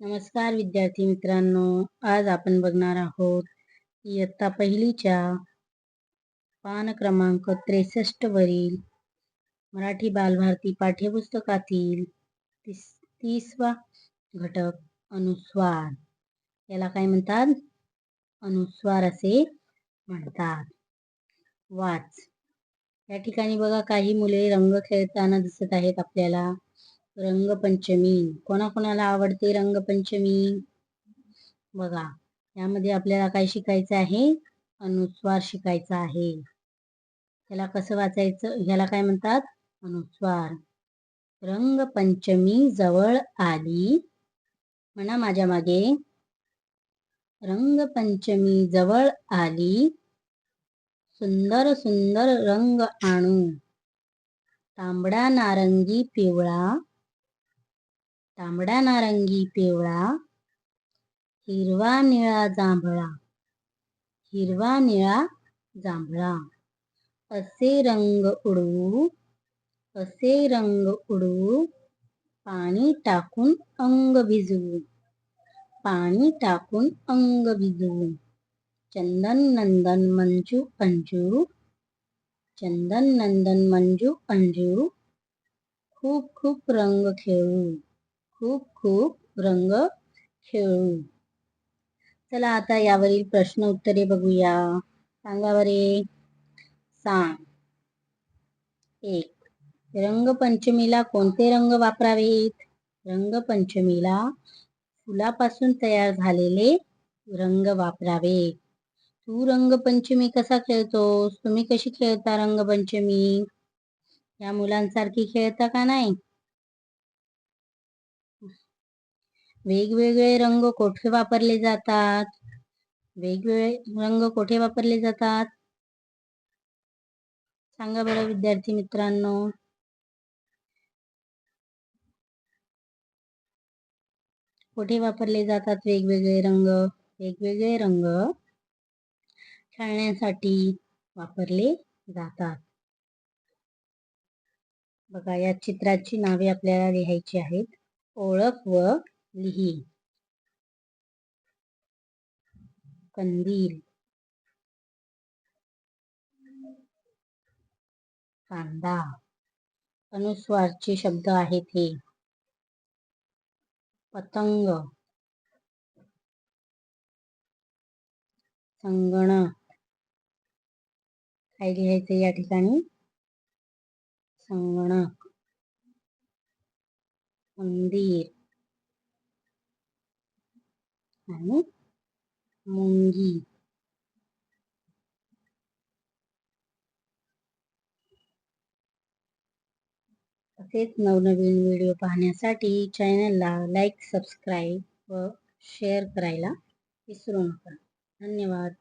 नमस्कार विद्यार्थी मित्रांनो आज आपण बघणार आहोत इयत्ता पहिलीच्या पान क्रमांक त्रेसष्ट वरील मराठी बालभारती पाठ्यपुस्तकातील तीस तीसवा घटक अनुस्वार. याला काय म्हणतात? अनुस्वार असे म्हणतात. वाच. या ठिकाणी बघा काही मुले रंग खेळताना दिसत आहेत आपल्याला. रंगपंचमी. कोणाकोणाला आवडते रंगपंचमी? बघा यामध्ये आपल्याला काय शिकायचं आहे? अनुस्वार शिकायचा आहे. त्याला कसं वाचायचं? ह्याला काय म्हणतात? अनुस्वार. रंगपंचमी जवळ आली. म्हणा माझ्या मागे. रंगपंचमी जवळ आली. सुंदर सुंदर रंग आणू. तांबडा नारंगी पिवळा. तांबडा नारंगी पिवळा हिरवा निळा जांभळा हिरवा निळा जांभळा. असे रंग उडवू असे रंग उडवू पाणी टाकून अंग भिजवू पाणी टाकून अंग भिजवू. चंदन नंदन मंजू अंजू चंदन नंदन मंजू अंजू. खूप खूप रंग खेळू. खूप खूप रंग खेळू. चला आता यावरील प्रश्न उत्तरे बघूया. सांगा बरे. सांग एक. रंगपंचमीला कोणते रंग वापरावेत? रंगपंचमीला फुलापासून तयार झालेले रंग वापरावे तू रंगपंचमी कसा खेळतोस? तुम्ही कशी खेळता रंगपंचमी? या मुलांसारखी खेळता का नाही? वेगवेगळे रंग कोठे वापरले जातात? वेगवेगळे रंग कोठे वापरले जातात? सांगा बरं विद्यार्थी मित्रांनो. कुठे वापरले जातात वेगवेगळे रंग? वेगवेगळे रंग खेळण्यासाठी वापरले जातात. बघा या चित्राची नावे आपल्याला लिहायची आहेत. ओळख व लिही. कंदील. कांदा. अनुस्वारचे शब्द आहेत हे. पतंग. संगणक. काय लिहायचं या ठिकाणी? संगणक. मंदिर. आणि मुंगी. तसेच नवनवीन व्हिडिओ पाहण्यासाठी चॅनलला लाईक सबस्क्राईब व शेअर करायला विसरू नका. धन्यवाद.